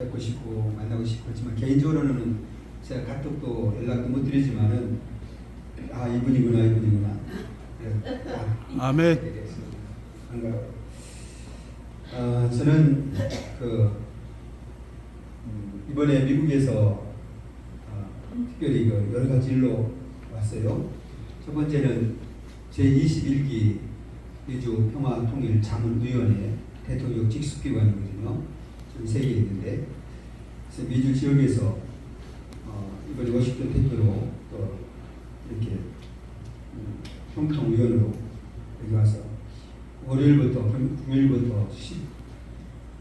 뵙고 싶고 만나고 싶었지만 개인적으로는 제가 카톡도 연락도 못 드리지만은 아 이분이구나 이분이구나 네, 아, 아멘. 됐습니다. 반가워요. 아, 저는 그 음, 이번에 미국에서 아, 특별히 그 여러 가지 일로 왔어요. 첫 번째는 제 21기 미주 평화통일 자문위원회 대통령 직속기관이거든요. 전 세계에 있는데 미주 지역에서 어, 이번에 워싱턴 대표로 또 이렇게 음, 평통위원으로 여기 와서 월요일부터 금- 금요일부터 10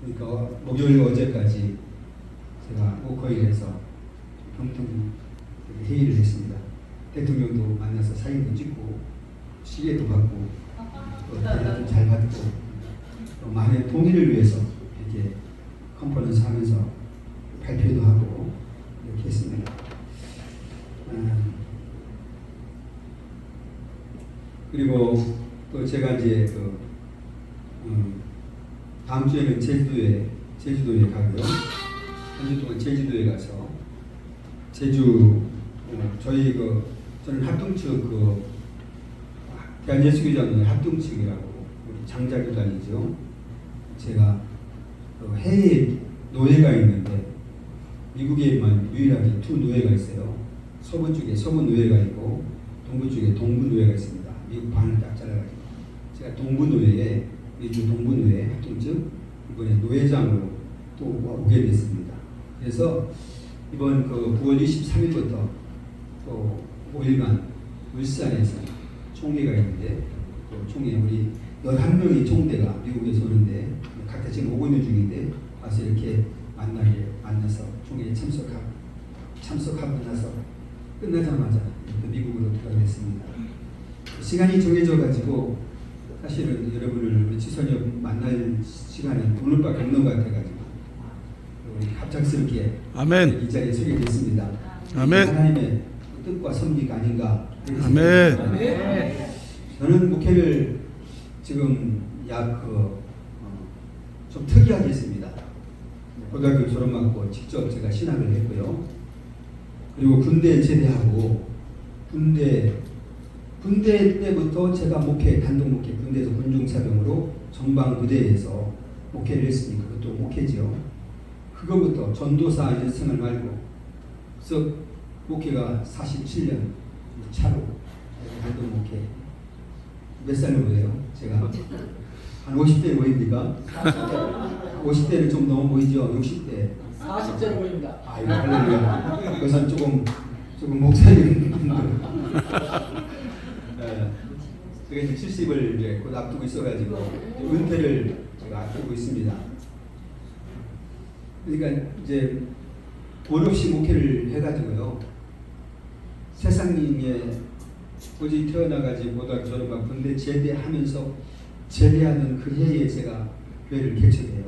그러니까 목요일 어제까지 제가 오커일에서 평통 회의를 했습니다. 대통령도 만나서 사진도 찍고 시계도 받고 또 잘 받고 또 많은 통일을 위해서 이렇게 컨퍼런스 하면서 발표도 하고 이렇게 했습니다. 음, 그리고 또 제가 이제 그 음, 다음 주에는 제주도에 제주도에 가고요. 한 주 동안 제주도에 가서 제주 어, 저희 그 저는 합동 측 그 대한예수교장 합동 측이라고 우리 장자교 단이죠. 제가 그 해외 노예가 있는데 미국에만 유일하게 두 노예가 있어요. 서부 쪽에 서부 노예가 있고 동부 쪽에 동부 노예가 있습니다. 미국 반을 딱 잘라가지고 제가 동부 노예에 미주 동부 노예 합동측 이번에 노예장으로 또 오게 됐습니다. 그래서 이번 그 9월 23일부터 또 5일간 울산에서 총회가 있는데 또 총회 우리 11명의 총대가 미국에서 오는데 각자 지금 오고 있는 중인데 와서 이렇게 만나게 만나서 총회에 참석하고 참석하고 나서 끝나자마자 또 미국으로 들어가겠습니다. 시간이 정해져 가지고 사실은 여러분을 며칠 전에 만날 시간이 오늘밖에 없는 것 같아가지고 갑작스럽게 아멘. 이 자리에 서게 됐습니다. 아멘. 하나님의 뜻과 섭리가 아닌가. 아멘. 생각합니다. 저는 목회를 지금 약 그 좀 특이하게 했습니다. 고등학교 졸업하고 직접 제가 신학을 했고요. 그리고 군대 제대하고 군대 군대 때부터 제가 목회 단독 목회 군대에서 군중사병으로 전방 부대에서 목회를 했으니 그것도 목회죠. 그거부터 전도사 일생을 말고 그래서 목회가 47년 차로 단독 목회 몇 살로 보여요? 제가 한 50대 보입니까? 50대는 좀 넘어 보이죠? 60대 40대로 보입니다. 아이고 할렐루야 그것은 조금 조금 목사님 예, 제가 이제 70을 이제 곧 앞두고 있어가지고 은퇴를 제가 앞두고 있습니다. 그러니까 이제 돈 없이 목회를 해가지고요 세상에 고지 태어나가지고 고등학교 졸업하고 군대 제대하면서 제대하는 그 해에 제가 교회를 개척해요.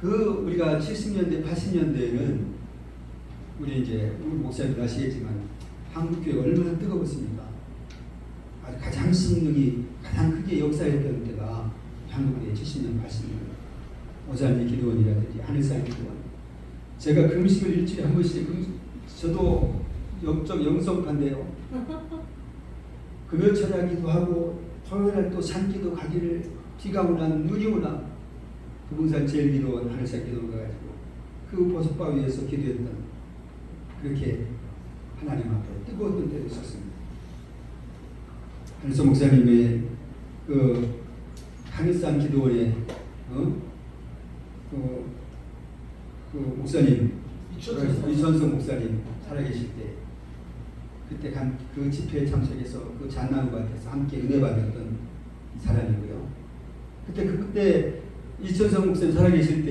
그 우리가 70년대, 80년대에는 우리 이제 우리 목사님 아시겠지만 한국 교회가 얼마나 뜨거웠습니까? 아주 가장 성령이 가장 크게 역사했던 때가 한국의 70년, 80년 오산지 기도원이라든지 하늘산 기도원. 제가 금식을 일주일에 한 번씩 금, 저도 영적 영성파인데요. 금요 철야 기도 하고 토요일날 또 산기도 가기를 비가 오나 눈이 오나 부봉산 제일 기도원 하늘산 기도원 가가지고 그 보석바 위에서 기도했던 그렇게 하나님 앞에 뜨거웠던 때도 있었습니다. 한서 목사님의 그 하늘산 기도원에 어? 그, 그 목사님. 이천성 목사님 살아계실 때 그때 간 그 집회에 참석해서 그 잔나무밭에서 함께 은혜 받았던 사람이고요. 그때 그 그때 이천성 목사님 살아계실 때